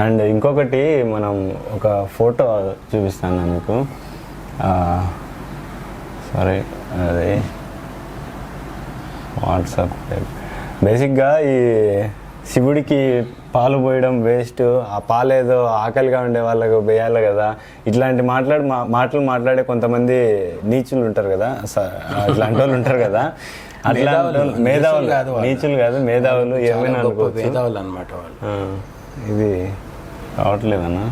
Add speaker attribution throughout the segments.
Speaker 1: And ఇంకొకటి మనం ఒక ఫోటో చూపిస్తాను మీకు. సారీ అది వాట్సాప్ బేసిక్గా ఈ శివుడికి పాలు పోయడం వేస్ట్ ఆ పాలేదో ఆకలిగా ఉండే వాళ్ళకు వేయాలి కదా. ఇట్లాంటి మాట్లాడి మా- మాటలు మాట్లాడే కొంతమంది నీచులు ఉంటారు కదా. అట్లాంటి వాళ్ళు ఉంటారు కదా. అట్లాంటి
Speaker 2: మేధావులు, కాదు.
Speaker 1: నీచులు కాదు మేధావులు. ఏమైనా అనుకోవచ్చు.
Speaker 2: మేధావులు అనమాట వాళ్ళు.
Speaker 1: ఇది రావట్లేదన్నా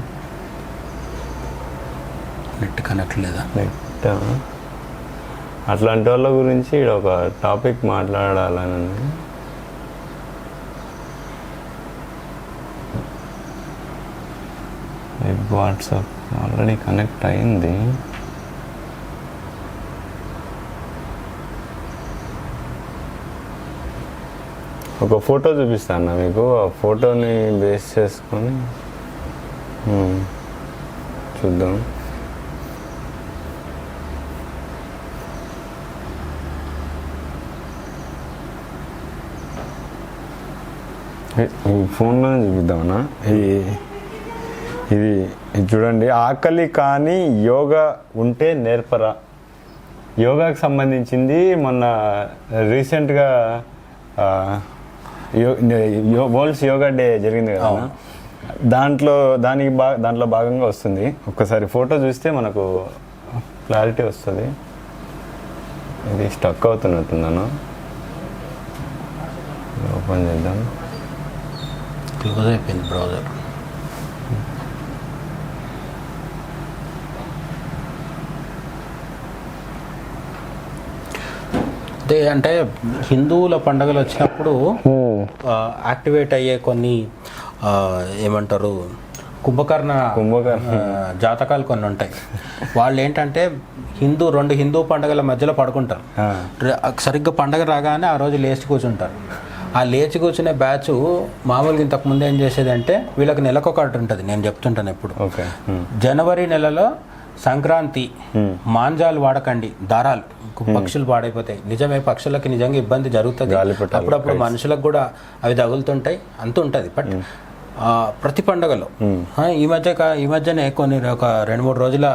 Speaker 2: నెట్ కనెక్ట్ లేదా?
Speaker 1: నెట్ అట్లాంటి వాళ్ళ గురించి ఒక టాపిక్ మాట్లాడాలని. వెబ్ వాట్సాప్ ఆల్రెడీ కనెక్ట్ అయింది. ఒక ఫోటో చూపిస్తాను మీకు. ఆ ఫోటోని బేస్ చేసుకొని చూద్దాం. ఫోన్లోనే చూపిద్దామన్నా? ఈ ఇది ఇది చూడండి ఆకలి కానీ యోగా ఉంటే నేర్పరా? యోగాకి సంబంధించింది మొన్న రీసెంట్గా వరల్డ్స్ యోగా డే జరిగింది కదా? దాంట్లో దానికి బా దాంట్లో భాగంగా వస్తుంది. ఒక్కసారి ఫోటో చూస్తే మనకు క్లారిటీ వస్తుంది. ఇది స్టక్ అవుతున్నట్టున్నాను. ఓపెన్ చేద్దాం.
Speaker 2: క్లోజ్ అయిపోయింది బ్రౌజర్. అదే అంటే హిందువుల పండుగలు వచ్చినప్పుడు యాక్టివేట్ అయ్యే కొన్ని ఏమంటారు కుంభకర్ణ
Speaker 1: కుంభకర్ణ.
Speaker 2: జాతకాలు కొన్ని ఉంటాయి. వాళ్ళు ఏంటంటే హిందూ రెండు హిందూ పండుగల మధ్యలో పడుకుంటారు. సరిగ్గా పండగ రాగానే ఆ రోజు లేచి కూర్చుంటారు. ఆ లేచి కూర్చునే బ్యాచ్ మామూలుగా ఇంతకు ముందు ఏం చేసేదంటే వీళ్ళకి నెలకొకటి ఉంటుంది. నేను చెప్తుంటాను ఎప్పుడు. జనవరి నెలలో సంక్రాంతి మాంజాలు వాడకండి దారాలు. పక్షులు పాడైపోతాయి. నిజమే పక్షులకి నిజంగా ఇబ్బంది జరుగుతుంది. అప్పుడప్పుడు మనుషులకు కూడా అవి తగులుతుంటాయి అంత ఉంటుంది బట్ ప్రతి పండగలో ఈ మధ్య ఈ మధ్యనే కొన్ని ఒక రెండు మూడు రోజుల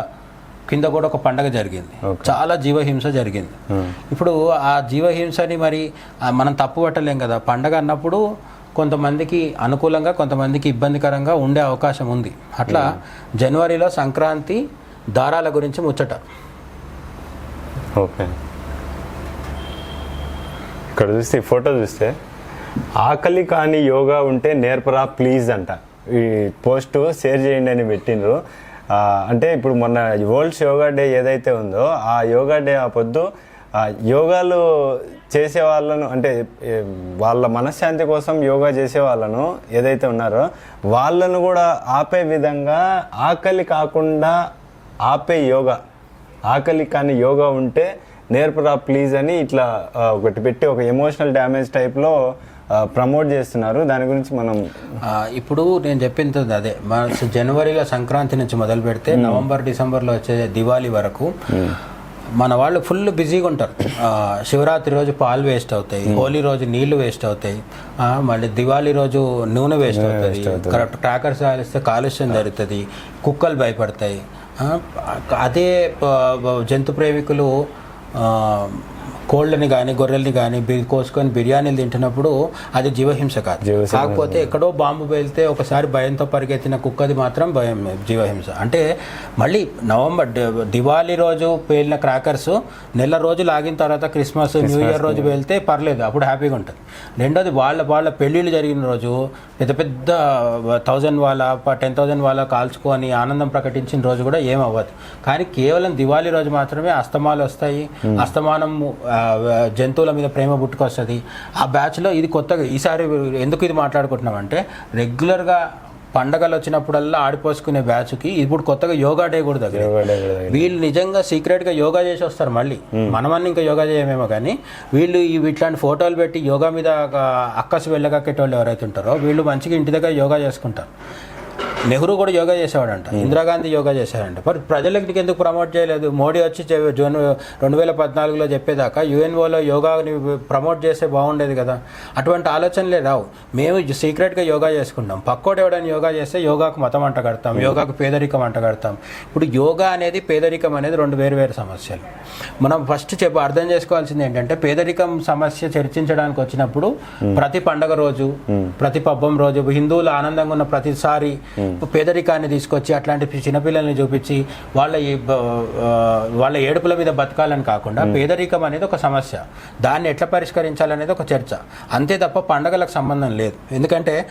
Speaker 2: కింద కూడా ఒక పండగ జరిగింది. చాలా జీవహింస జరిగింది. ఇప్పుడు ఆ జీవహింసని మరి మనం తప్పు పట్టలేం కదా. పండగ అన్నప్పుడు కొంతమందికి అనుకూలంగా కొంతమందికి ఇబ్బందికరంగా ఉండే అవకాశం ఉంది. అట్లా జనవరిలో సంక్రాంతి దారాల గురించి ముచ్చట.
Speaker 1: ఓకే. ఇక్కడ చూస్తే ఫోటో చూస్తే ఆకలి కాని యోగా ఉంటే నేర్పరా ప్లీజ్ అంట. ఈ పోస్ట్ షేర్ చేయండి అని పెట్టిండ్రు. అంటే ఇప్పుడు మొన్న వరల్డ్స్ యోగా డే ఏదైతే ఉందో ఆ యోగా డే ఆ పొద్దు యోగాలు చేసే వాళ్ళను అంటే వాళ్ళ మనశ్శాంతి కోసం యోగా చేసే వాళ్ళను ఏదైతే ఉన్నారో వాళ్ళను కూడా ఆపే విధంగా ఆకలి కాకుండా ఆపే యోగా. ఆకలి కానీ యోగా ఉంటే నేర్పరా ప్లీజ్ అని ఇట్లా ఒకటి పెట్టి ఒక ఎమోషనల్ డ్యామేజ్ టైప్లో ప్రమోట్ చేస్తున్నారు. దాని గురించి మనం
Speaker 2: ఇప్పుడు నేను చెప్పింది అదే. మన జనవరిలో సంక్రాంతి నుంచి మొదలు పెడితే నవంబర్ డిసెంబర్లో వచ్చే దివాళీ వరకు మన వాళ్ళు ఫుల్ బిజీగా ఉంటారు. శివరాత్రి రోజు పాలు వేస్ట్ అవుతాయి హోలీ రోజు నీళ్ళు వేస్ట్ అవుతాయి మళ్ళీ దివాళీ రోజు నూనె వేస్ట్ అవుతుంది. కరెక్ట్ క్రాకర్స్ కాలిస్తే కాలుష్యం జరుగుతుంది కుక్కలు భయపడతాయి అదే జంతు ప్రేమికులు కోళ్ళని కానీ గొర్రెల్ని కానీ కోసుకొని బిర్యానీలు తింటున్నప్పుడు అది జీవహింస కాదు. కాకపోతే ఎక్కడో బాంబు పేలితే ఒకసారి భయంతో పరిగెత్తిన కుక్కది మాత్రం భయం జీవహింస. అంటే మళ్ళీ నవంబర్ దివాళీ రోజు పేలిన క్రాకర్స్ నెల రోజులు ఆగిన తర్వాత క్రిస్మస్ న్యూ ఇయర్ రోజు వెళ్తే పర్లేదు అప్పుడు హ్యాపీగా ఉంటుంది. రెండోది వాళ్ళ వాళ్ళ పెళ్ళిళ్ళు జరిగిన రోజు పెద్ద పెద్ద థౌజండ్ వాళ్ళ టెన్ థౌజండ్ వాళ్ళ కాల్చుకొని ఆనందం ప్రకటించిన రోజు కూడా ఏం అవ్వదు కానీ కేవలం దివాళీ రోజు మాత్రమే అస్తమాలు వస్తాయి. అస్తమానం జంతువుల మీద ప్రేమ పుట్టుకొస్తుంది. ఆ బ్యాచ్లో ఇది కొత్తగా ఈసారి ఎందుకు ఇది మాట్లాడుకుంటున్నామంటే రెగ్యులర్గా పండగలు వచ్చినప్పుడల్లా ఆడిపోసుకునే బ్యాచ్కి ఇప్పుడు కొత్తగా యోగా డే కూడా దగ్గర వీళ్ళు నిజంగా సీక్రెట్గా యోగా చేసి వస్తారు మళ్ళీ. మనమన్నీ ఇంకా యోగా చేయమేమో కానీ వీళ్ళు ఇట్లాంటి ఫోటోలు పెట్టి యోగా మీద అక్కసు వెళ్ళగక్కేటోళ్ళు ఎవరైతే ఉంటారో వీళ్ళు మంచిగా ఇంటి దగ్గర యోగా చేసుకుంటారు. నెహ్రూ కూడా యోగా చేసేవాడంట. ఇందిరాగాంధీ యోగా చేశాడంట. మరి ప్రజలకు ఎందుకు ప్రమోట్ చేయలేదు? మోడీ వచ్చి జూన్ రెండు వేల పద్నాలుగులో చెప్పేదాకా యుఎన్ఓలో యోగాని ప్రమోట్ చేస్తే బాగుండేది కదా. అటువంటి ఆలోచనలే రావు. మేము సీక్రెట్గా యోగా చేసుకుంటాం. పక్కోడు ఎవడైనా యోగా చేస్తే యోగాకు మతం అంట కడతాం. యోగాకు పేదరికం అంట కడతాం. ఇప్పుడు యోగా అనేది పేదరికం అనేది రెండు వేరు వేరు సమస్యలు. మనం ఫస్ట్ చెప్ప అర్థం చేసుకోవాల్సింది ఏంటంటే పేదరికం సమస్య చర్చించడానికి వచ్చినప్పుడు ప్రతి పండగ రోజు ప్రతి పబ్బం రోజు హిందువులు ఆనందంగా ఉన్న ప్రతిసారి పేదరికాన్ని తీసుకొచ్చి అట్లాంటి చిన్నపిల్లల్ని చూపించి వాళ్ళ వాళ్ళ ఏడుపుల మీద బతకాలని కాకుండా పేదరికం అనేది ఒక సమస్య. దాన్ని ఎట్లా పరిష్కరించాలనేది ఒక చర్చ. అంతే తప్ప పండగలకు సంబంధం లేదు. ఎందుకంటే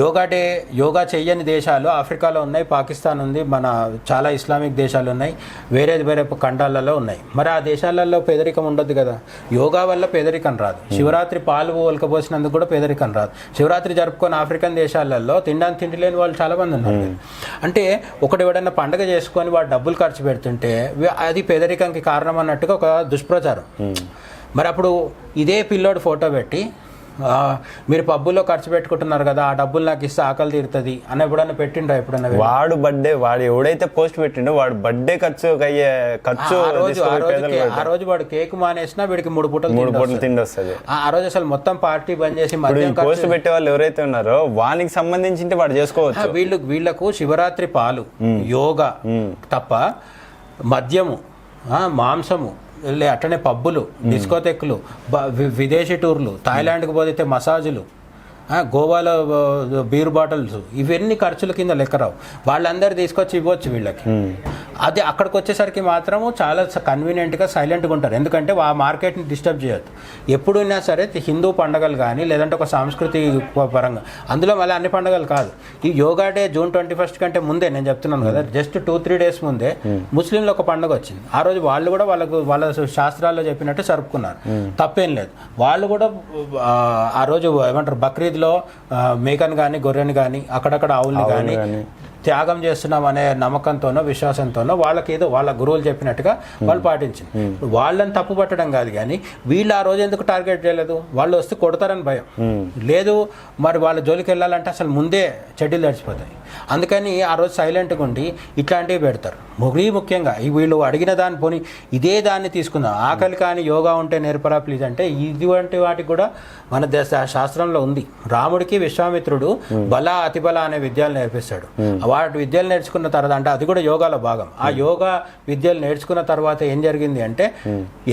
Speaker 2: యోగా డే యోగా చెయ్యని దేశాలు ఆఫ్రికాలో ఉన్నాయి పాకిస్తాన్ ఉంది మన చాలా ఇస్లామిక్ దేశాలు ఉన్నాయి వేరే వేరే ఖండాలలో ఉన్నాయి. మరి ఆ దేశాలలో పేదరికం ఉండదు కదా. యోగా వల్ల పేదరికం రాదు. శివరాత్రి పాలు ఒలకపోసినందుకు కూడా పేదరికం రాదు. శివరాత్రి జరుపుకొని ఆఫ్రికన్ దేశాలలో తినడానికి తిండి లేని వాళ్ళు చాలా మంది ఉన్నారు అంటే ఒకటి ఎవడన్నా పండగ చేసుకొని వాడు డబ్బులు ఖర్చు పెడుతుంటే అది పేదరికానికి కారణం అన్నట్టుగా ఒక దుష్ప్రచారం. మరి అప్పుడు ఇదే పిల్లోడు ఫోటో పెట్టి మీరు పబ్బుల్లో ఖర్చు పెట్టుకుంటున్నారు కదా ఆ డబ్బులు నాకు ఇస్తే ఆకలి తీరుతుంది అని ఎప్పుడన్నా పెట్టిండ్రా ఎప్పుడన్నా
Speaker 1: వాడు బర్త్డే వాడు ఎవడైతే పోస్ట్ పెట్టిండో వాడు బర్త్డే ఖర్చు అయ్యే ఖర్చు
Speaker 2: ఆ రోజు వాడు కేక్ మానేసినా వీడికి మూడు పూటలు
Speaker 1: మూడు పూటలు. తిండి వస్తుంది.
Speaker 2: ఆ రోజు అసలు మొత్తం పార్టీ బంద్ చేసి
Speaker 1: పోస్ట్ పెట్టే వాళ్ళు ఎవరైతే ఉన్నారో వానికి సంబంధించి వాడు చేసుకోవచ్చు.
Speaker 2: వీళ్ళు వీళ్ళకు శివరాత్రి పాలు యోగా తప్ప మద్యము మాంసము అట్లనే పబ్బులు వి- విదేశీ టూర్లు థాయిలాండ్కి పోతే మసాజులు గోవాలో బీర్ బాటిల్స్ ఇవన్నీ ఖర్చుల కింద లెక్క రావు. వాళ్ళందరూ తీసుకొచ్చి ఇవ్వచ్చు వీళ్ళకి. అది అక్కడికి వచ్చేసరికి మాత్రము చాలా కన్వీనియంట్గా సైలెంట్గా ఉంటారు. ఎందుకంటే ఆ మార్కెట్ని డిస్టర్బ్ చేయొద్దు. ఎప్పుడైనా సరే హిందూ పండగలు కానీ లేదంటే ఒక సాంస్కృతి పరంగా అందులో మళ్ళీ అన్ని పండగలు కాదు. ఈ yoga day June twenty first కంటే ముందే నేను చెప్తున్నాను కదా జస్ట్ టూ త్రీ డేస్ ముందే ముస్లింలు ఒక పండుగ వచ్చింది. ఆ రోజు వాళ్ళు కూడా వాళ్ళకు వాళ్ళ శాస్త్రాల్లో చెప్పినట్టు జరుపుకున్నారు. తప్పేం లేదు. వాళ్ళు కూడా ఆ, రోజు ఏమంటారు బక్రీద్లో మేకను కానీ గొర్రెని కానీ అక్కడక్కడ ఆవుల్ని కానీ. త్యాగం చేస్తున్నాం అనే నమ్మకంతోనో విశ్వాసంతోనో వాళ్ళకి ఏదో వాళ్ళ గురువులు చెప్పినట్టుగా వాళ్ళు పాటించింది. వాళ్ళని తప్పు పట్టడం కాదు కానీ వీళ్ళు ఆ రోజు ఎందుకు టార్గెట్ చేయలేదు? వాళ్ళు వస్తే కొడతారని భయం. లేదు మరి వాళ్ళ జోలికి వెళ్ళాలంటే అసలు ముందే చెడ్డీలు తడిచిపోతాయి అందుకని ఆ రోజు సైలెంట్గా ఉండి ఇట్లాంటివి పెడతారు. మరీ ముఖ్యంగా ఈ వీళ్ళు అడిగిన దాని పోని ఇదే దాన్ని తీసుకుందాం. ఆకలి కానీ యోగా ఉంటే నేర్పరా ప్లీజ్ అంటే ఇటువంటి వాటికి కూడా మన దేశ శాస్త్రంలో ఉంది. రాముడికి విశ్వామిత్రుడు బల అతిబల అనే విద్యలు నేర్పిస్తాడు. వాటి విద్యలు నేర్చుకున్న తర్వాత అంటే అది కూడా యోగాలో భాగం. ఆ యోగా విద్యలు నేర్చుకున్న తర్వాత ఏం జరిగింది అంటే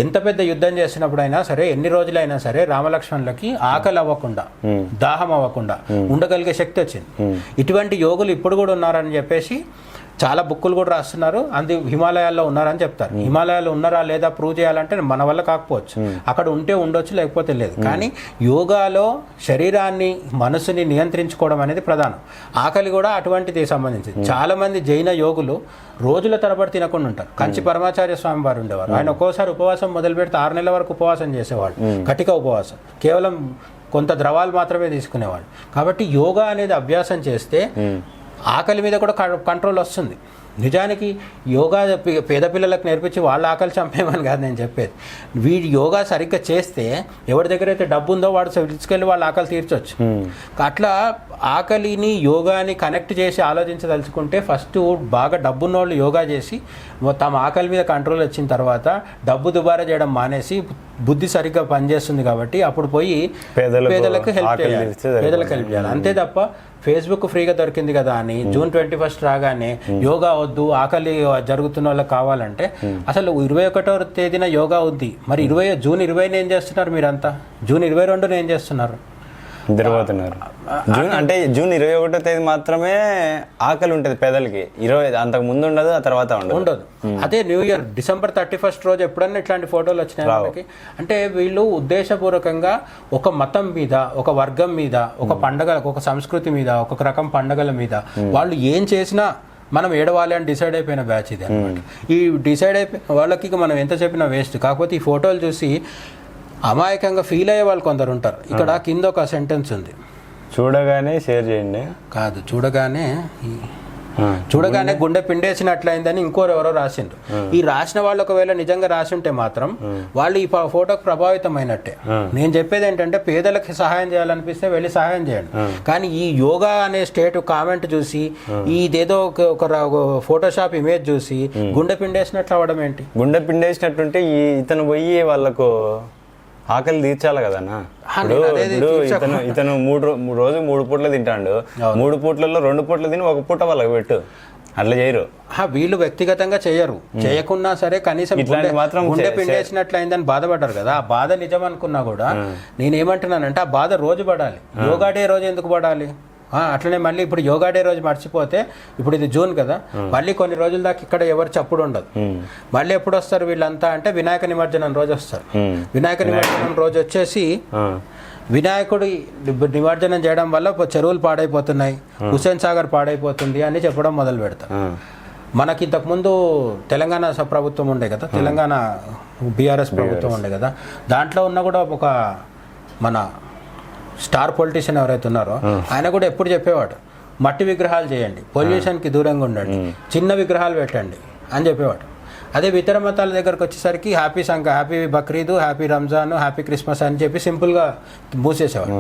Speaker 2: ఎంత పెద్ద యుద్ధం చేసినప్పుడైనా సరే ఎన్ని రోజులైనా సరే రామలక్ష్మణులకి ఆకలి అవ్వకుండా దాహం అవ్వకుండా ఉండగలిగే శక్తి వచ్చింది. ఇటువంటి యోగులు ఇప్పుడు కూడా ఉన్నారని చెప్పేసి చాలా బుక్కులు కూడా రాస్తున్నారు. అంది హిమాలయాల్లో ఉన్నారని చెప్తారు. హిమాలయాల్లో ఉన్నారా లేదా ప్రూవ్ చేయాలంటే మన వల్ల కాకపోవచ్చు. అక్కడ ఉంటే ఉండొచ్చు లేకపోతే లేదు. కానీ యోగాలో శరీరాన్ని మనసుని నియంత్రించుకోవడం అనేది ప్రధానం. ఆకలి కూడా అటువంటిది సంబంధించింది. చాలా మంది జైన యోగులు రోజుల తరబడి తినకుండా ఉంటారు. కంచి పరమాచార్య స్వామి వారు ఉండేవారు. ఆయన ఒక్కోసారి ఉపవాసం మొదలు పెడితే ఆరు నెలల వరకు ఉపవాసం చేసేవాడు కటిక ఉపవాసం. కేవలం కొంత ద్రవాలు మాత్రమే తీసుకునేవాడు కాబట్టి యోగా అనేది అభ్యాసం చేస్తే ఆకలి మీద కూడా కంట్రోల్ వస్తుంది. నిజానికి యోగా పేద పిల్లలకు నేర్పించి వాళ్ళ ఆకలి చంపేమని కాదు నేను చెప్పేది. వీడు యోగా సరిగ్గా చేస్తే ఎవరి దగ్గర అయితే డబ్బు ఉందో వాడు తీసుకెళ్ళి వాళ్ళ ఆకలి తీర్చొచ్చు. అట్లా ఆకలిని యోగాని కనెక్ట్ చేసి ఆలోచించదలుచుకుంటే ఫస్ట్ బాగా డబ్బున్న వాళ్ళు యోగా చేసి తమ ఆకలి మీద కంట్రోల్ వచ్చిన తర్వాత డబ్బు దుబారా చేయడం మానేసి బుద్ధి సరిగ్గా పనిచేస్తుంది కాబట్టి అప్పుడు పోయి
Speaker 1: పేదలకు
Speaker 2: హెల్ప్ చేయాలి. పేదలకు హెల్ప్ చేయాలి. అంతే తప్ప ఫేస్బుక్ ఫ్రీగా దొరికింది కదా అని జూన్ ట్వంటీ ఫస్ట్ రాగానే యోగా వద్దు ఆకలి జరుగుతున్న వాళ్ళకి కావాలంటే అసలు ఇరవై ఒకటో తేదీన యోగా ఉంది. మరి ఇరవై జూన్ ఇరవైన ఏం చేస్తున్నారు మీరంతా? జూన్ ఇరవై రెండున ఏం చేస్తున్నారు?
Speaker 1: నిద్రపోతున్నారు జూన్ అంటే జూన్ ఇరవై ఒకటో తేదీ మాత్రమే ఆకలి ఉంటుంది పేదలకి. ఇరవై అంతకు ముందు ఉండదు ఆ తర్వాత ఉండదు.
Speaker 2: ఉండదు. అదే new year December thirty first రోజు ఎప్పుడన్నా ఇట్లాంటి ఫోటోలు వచ్చినాయి అంటే వీళ్ళు ఉద్దేశపూర్వకంగా ఒక మతం మీద ఒక వర్గం మీద ఒక పండగ ఒక సంస్కృతి మీద ఒక రకం పండగల మీద వాళ్ళు ఏం చేసినా మనం ఏడవాలి అని డిసైడ్ అయిపోయిన బ్యాచ్ ఇది అన్నమాట. ఈ డిసైడ్ అయిపోయిన వాళ్ళకి మనం ఎంత చెప్పినా వేస్ట్. కాకపోతే ఈ ఫోటోలు చూసి అమాయకంగా ఫీల్ అయ్యే వాళ్ళు కొందరు ఉంటారు ఇక్కడ కింద ఒక సెంటెన్స్ ఉంది.
Speaker 1: చూడగానే షేర్ చేయండి.
Speaker 2: కాదు చూడగానే చూడగానే గుండె పిండేసినట్లయిందని ఇంకోరు ఎవరో రాసిండ్రు ఈ రాసిన వాళ్ళు ఒకవేళ నిజంగా రాసి ఉంటే మాత్రం వాళ్ళు ఈ ఫోటోకు ప్రభావితమైనట్టే. నేను చెప్పేది ఏంటంటే పేదలకు సహాయం చేయాలనిపిస్తే వెళ్ళి సహాయం చేయండి. కానీ ఈ యోగా అనే స్టేట్ కామెంట్ చూసి ఇదేదో ఒక ఫోటోషాప్ ఇమేజ్ చూసి గుండె పిండేసినట్లు అవడం ఏంటి?
Speaker 1: గుండె పిండేసినట్టుంటే ఈ ఇతను పోయి వాళ్ళకు ఆకలి తీర్చాలి కదన్నా? ఇప్పుడు. ఇతను ఇతను మూడు రోజు మూడు పూట్ల తింటాడు. మూడు పూట్లలో రెండు పూట్ల తిని ఒక పూట వాళ్ళకి పెట్టు. అట్లా చేయరు.
Speaker 2: ఆ, వీళ్ళు వ్యక్తిగతంగా చేయరు. చేయకున్నా సరే కనీసం
Speaker 1: మాత్రం
Speaker 2: గుండె పిండేసినట్లయిందని బాధపడ్డారు కదా. ఆ బాధ నిజం అనుకున్నా కూడా నేనేమంటున్నానంటే ఆ బాధ రోజు పడాలి. యోగా డే రోజు ఎందుకు పడాలి? అట్లనే మళ్ళీ ఇప్పుడు యోగా డే రోజు మర్చిపోతే ఇప్పుడు ఇది జూన్ కదా మళ్ళీ కొన్ని రోజుల దాకా ఇక్కడ ఎవరు చప్పుడు ఉండదు. మళ్ళీ ఎప్పుడు వస్తారు వీళ్ళంతా అంటే వినాయక నిమజ్జనం రోజు వస్తారు. వినాయక నిమజ్జనం రోజు వచ్చేసి. వినాయకుడి నిమజ్జనం చేయడం వల్ల చెరువులు పాడైపోతున్నాయి హుస్సేన్ సాగర్ పాడైపోతుంది అని చెప్పడం మొదలు పెడతారు. మనకి ఇంతకుముందు తెలంగాణ ప్రభుత్వం ఉండే కదా తెలంగాణ బీఆర్ఎస్ ప్రభుత్వం ఉండే కదా దాంట్లో ఉన్న కూడా ఒక మన స్టార్ పొలిటీషియన్ ఎవరైతే ఉన్నారో ఆయన కూడా ఎప్పుడు చెప్పేవాడు మట్టి విగ్రహాలు చేయండి పొల్యూషన్కి దూరంగా ఉండండి చిన్న విగ్రహాలు పెట్టండి అని చెప్పేవాడు. అదే ఇతర మతాల దగ్గరకు వచ్చేసరికి happy సంక happy Bakrid happy Ramzan happy Christmas అని చెప్పి సింపుల్గా మూసేసేవాడు.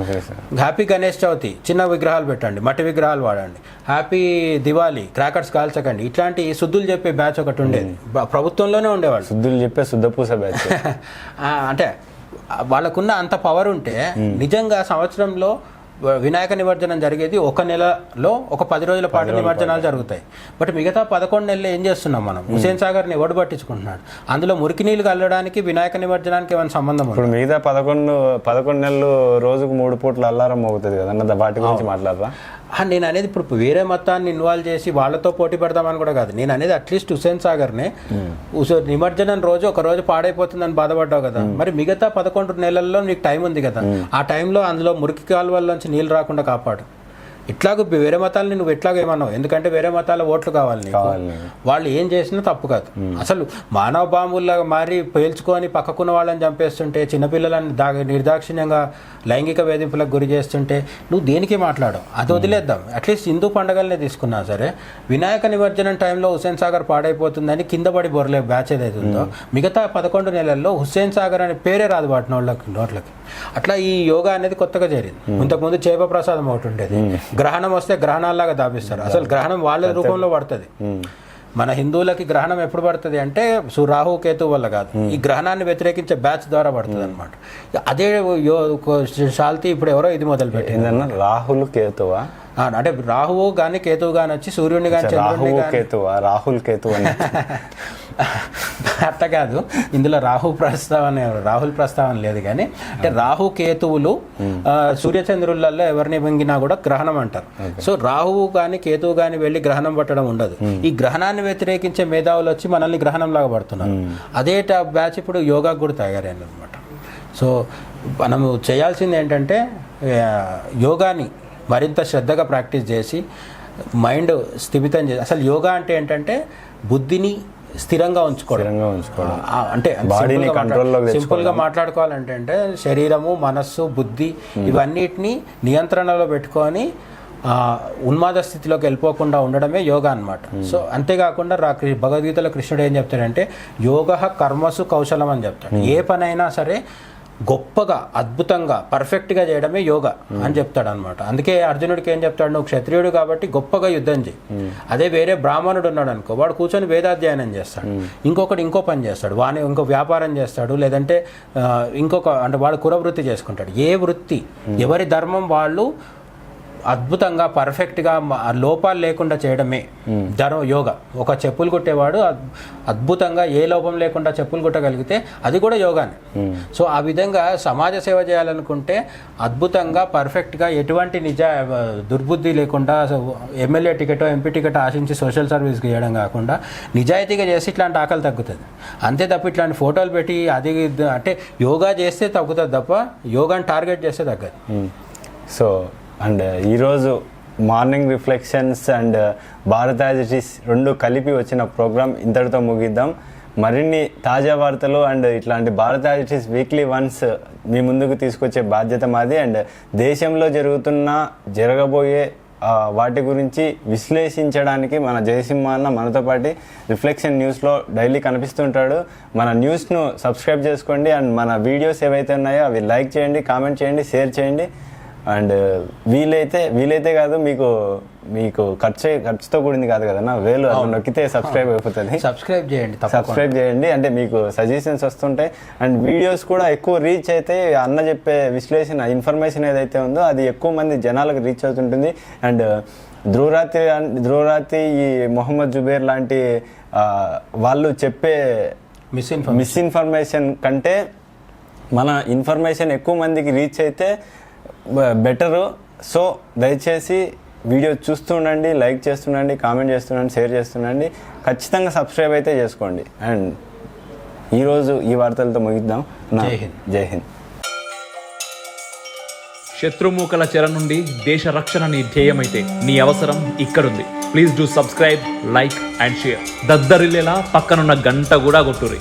Speaker 2: హ్యాపీ గణేష్ చవితి చిన్న విగ్రహాలు పెట్టండి మట్టి విగ్రహాలు వాడండి. హ్యాపీ దివాళీ క్రాకర్స్ కాల్చకండి ఇట్లాంటి శుద్ధులు చెప్పే బ్యాచ్ ఒకటి ఉండేది. ప్రభుత్వంలోనే ఉండేవాళ్ళు.
Speaker 1: శుద్ధులు చెప్పే శుద్ధపూస బ్యాచ్.
Speaker 2: అంటే వాళ్ళకున్న అంత పవర్ ఉంటే నిజంగా సంవత్సరంలో వినాయక నిమజ్జనం జరిగేది ఒక నెలలో ఒక పది రోజుల పాటు నిమజ్జనాలు జరుగుతాయి. బట్ మిగతా పదకొండు నెలలు ఏం చేస్తున్నాం మనం? హుసేన్ సాగర్ని ఎవడు పట్టించుకుంటున్నాడు? అందులో మురికి నీళ్ళు కల్లడానికి వినాయక నిమజ్జనానికి ఏమైనా సంబంధం?
Speaker 1: ఇప్పుడు మిగతా పదకొండు పదకొండు నెలలు రోజుకు మూడు పూట్ల అల్లారం అవుతుంది కదా వాటి గురించి మాట్లాడరా?
Speaker 2: నేను అనేది ఇప్పుడు వేరే మతాన్ని ఇన్వాల్వ్ చేసి వాళ్ళతో పోటీ పెడదామని కూడా కాదు. నేను అనేది అట్లీస్ట్ హుసేన్ సాగర్నే హుసే- నిమజ్జనం రోజు ఒక రోజు పాడైపోతుందని బాధపడ్డావు కదా. మరి మిగతా పదకొండు నెలల్లో నీకు టైం ఉంది కదా. ఆ టైంలో అందులో మురికి కాలువల్లోంచి నీళ్ళు రాకుండా కాపాడు. ఇట్లాగ వేరే మతాలని నువ్వు ఎట్లాగ ఏమన్నావు? ఎందుకంటే వేరే మతాల ఓట్లు కావాలి నీకు. వాళ్ళు ఏం చేసినా తప్పు కాదు. అసలు మానవ బాంబుల్లాగా మారి పేల్చుకొని పక్కకున్న వాళ్ళని చంపేస్తుంటే చిన్నపిల్లలని దా నిర్దాక్షిణ్యంగా లైంగిక వేధింపులకు గురి చేస్తుంటే నువ్వు దేనికి మాట్లాడవు? అది వదిలేద్దాం. అట్లీస్ట్ హిందూ పండగలనే తీసుకున్నా సరే వినాయక నిమజ్జనం టైంలో హుస్సేన్ సాగర్ పాడైపోతుందని కింద పడి బొరలే బ్యాచ్ ఏదైతే ఉందో మిగతా పదకొండు నెలల్లో హుస్సేన్ సాగర్ అనే పేరే రాదు వాటి నోళ్ళకి నోట్లకి. అట్లా ఈ యోగా అనేది కొత్తగా చేరింది ఇంతకుముందు చేప ప్రసాదం ఒకటి ఉండేది. గ్రహణం వస్తే గ్రహణాల్లాగా దాపిస్తారు. అసలు గ్రహణం వాళ్ళ రూపంలో పడుతుంది. మన హిందువులకి గ్రహణం ఎప్పుడు పడుతుంది అంటే రాహు కేతు వల్ల కాదు. ఈ గ్రహణాన్ని వ్యతిరేకించే బ్యాచ్ ద్వారా పడుతుంది అనమాట అదే శాల్తీ ఇప్పుడు ఎవరో ఇది మొదలు పెట్టింది
Speaker 1: రాహుల్ కేతువా?
Speaker 2: అంటే రాహువు కానీ కేతువు కానీ వచ్చి సూర్యుడిని కానీ చంద్రుడిని
Speaker 1: రాహుల్
Speaker 2: కానీ
Speaker 1: కేతువా? రాహుల్ కేతు అని
Speaker 2: అట్ట కాదు. ఇందులో రాహు ప్రస్తావన రాహుల్ ప్రస్తావన లేదు కానీ అంటే రాహు కేతువులు సూర్యచంద్రులలో ఎవరిని మింగినా కూడా గ్రహణం అంటారు. సో రాహువు కానీ కేతువు కానీ వెళ్ళి గ్రహణం పట్టడం ఉండదు. ఈ గ్రహణాన్ని వ్యతిరేకించే మేధావులు వచ్చి మనల్ని గ్రహణం లాగా పడుతున్నారు అదే బ్యాచ్ ఇప్పుడు యోగా కూడా తయారైంది అనమాట సో మనము చేయాల్సింది ఏంటంటే యోగాని మరింత శ్రద్ధగా ప్రాక్టీస్ చేసి మైండ్ స్థిమితం చేసి అసలు యోగా అంటే ఏంటంటే బుద్ధిని స్థిరంగా ఉంచుకోవడం.
Speaker 1: స్థిరంగా ఉంచుకోవడం.
Speaker 2: అంటే
Speaker 1: బాడీని
Speaker 2: గా మాట్లాడుకోవాలంటే అంటే శరీరము మనస్సు బుద్ధి ఇవన్నిటిని నియంత్రణలో పెట్టుకొని ఆ, ఉన్మాద స్థితిలోకి వెళ్ళిపోకుండా ఉండడమే యోగా అన్నమాట. సో అంతేకాకుండా రా భగవద్గీతలో కృష్ణుడు ఏం చెప్తాడంటే యోగ కర్మసు కౌశలం అని చెప్తాడు ఏ పనైనా సరే గొప్పగా అద్భుతంగా పర్ఫెక్ట్గా చేయడమే యోగా అని చెప్తాడు అనమాట అందుకే అర్జునుడికి ఏం చెప్తాడు నువ్వు క్షత్రియుడు కాబట్టి గొప్పగా యుద్ధం చేయి అదే వేరే బ్రాహ్మణుడు ఉన్నాడు అనుకో వాడు కూర్చొని వేదాధ్యయనం చేస్తాడు. ఇంకొకటి ఇంకో పని చేస్తాడు వాని ఇంకో వ్యాపారం చేస్తాడు లేదంటే ఇంకొక అంటే వాడు కురవృత్తి చేసుకుంటాడు. ఏ వృత్తి ఎవరి ధర్మం వాళ్ళు అద్భుతంగా పర్ఫెక్ట్గా లోపాలు లేకుండా చేయడమే ధర్మ యోగా. ఒక చెప్పులు కుట్టేవాడు అద్- అద్భుతంగా ఏ లోపం లేకుండా చెప్పులు కుట్టగలిగితే అది కూడా యోగానే. సో ఆ విధంగా సమాజ సేవ చేయాలనుకుంటే అద్భుతంగా పర్ఫెక్ట్గా ఎటువంటి నిజ దుర్బుద్ధి లేకుండా ఎమ్మెల్యే టికెట్ ఎంపీ టికెట్ ఆశించి సోషల్ సర్వీస్ చేయడం కాకుండా నిజాయితీగా చేసి ఇట్లాంటి ఆకలి తగ్గుతుంది. అంతే తప్ప ఇట్లాంటి ఫోటోలు పెట్టి అది అంటే యోగా చేస్తే తగ్గుతుంది తప్ప యోగాని టార్గెట్ చేస్తే తగ్గదు.
Speaker 1: సో అండ్ ఈరోజు మార్నింగ్ రిఫ్లెక్షన్స్ అండ్ భారత్ రెండు కలిపి వచ్చిన ప్రోగ్రామ్ ఇంతటితో ముగిద్దాం. మరిన్ని తాజా వార్తలు అండ్ ఇట్లాంటి భారత్ యాజిటీస్ వీక్లీ వన్స్ మీ ముందుకు తీసుకొచ్చే బాధ్యత మాది. అండ్ దేశంలో జరుగుతున్న జరగబోయే వాటి గురించి విశ్లేషించడానికి మన జయసింహ అన్న మనతో పాటు రిఫ్లెక్షన్ న్యూస్లో డైలీ కనిపిస్తుంటాడు. మన న్యూస్ను సబ్స్క్రైబ్ చేసుకోండి. అండ్ మన వీడియోస్ ఏవైతే ఉన్నాయో అవి లైక్ చేయండి కామెంట్ చేయండి షేర్ చేయండి. అండ్ వీలైతే వీలైతే కాదు మీకు మీకు ఖర్చు ఖర్చుతో కూడింది కాదు కదన్నా వేలు నొక్కితే సబ్స్క్రైబ్ అయిపోతుంది.
Speaker 2: సబ్స్క్రైబ్ చేయండి
Speaker 1: సబ్స్క్రైబ్ చేయండి. అంటే మీకు సజెషన్స్ వస్తుంటాయి. అండ్ వీడియోస్ కూడా ఎక్కువ రీచ్ అయితే అన్న చెప్పే విశ్లేషణ ఇన్ఫర్మేషన్ ఏదైతే ఉందో అది ఎక్కువ మంది జనాలకు రీచ్ అవుతుంటుంది. అండ్ ధ్రువరాత్రి ధ్రువరాత్రి ఈ మొహమ్మద్ జుబేర్ లాంటి వాళ్ళు చెప్పే
Speaker 2: మిస్ఇన్ఫర్మేషన్
Speaker 1: కంటే మన ఇన్ఫర్మేషన్ ఎక్కువ మందికి రీచ్ అయితే బెటరు సో దయచేసి వీడియో చూస్తుండండి లైక్ చేస్తుండండి కామెంట్ చేస్తుండండి షేర్ చేస్తుండండి. ఖచ్చితంగా సబ్స్క్రైబ్ అయితే చేసుకోండి. అండ్ ఈరోజు ఈ వార్తలతో ముగిద్దాం.
Speaker 2: జై హింద్.
Speaker 1: జై హింద్.
Speaker 3: శత్రుమూకల చెర నుండి దేశ రక్షణ నీ ధ్యేయమైతే నీ అవసరం ఇక్కడుంది. Please do subscribe like and share దద్దరిల్లేలా పక్కనున్న గంట కూడా కొట్టుర్రి.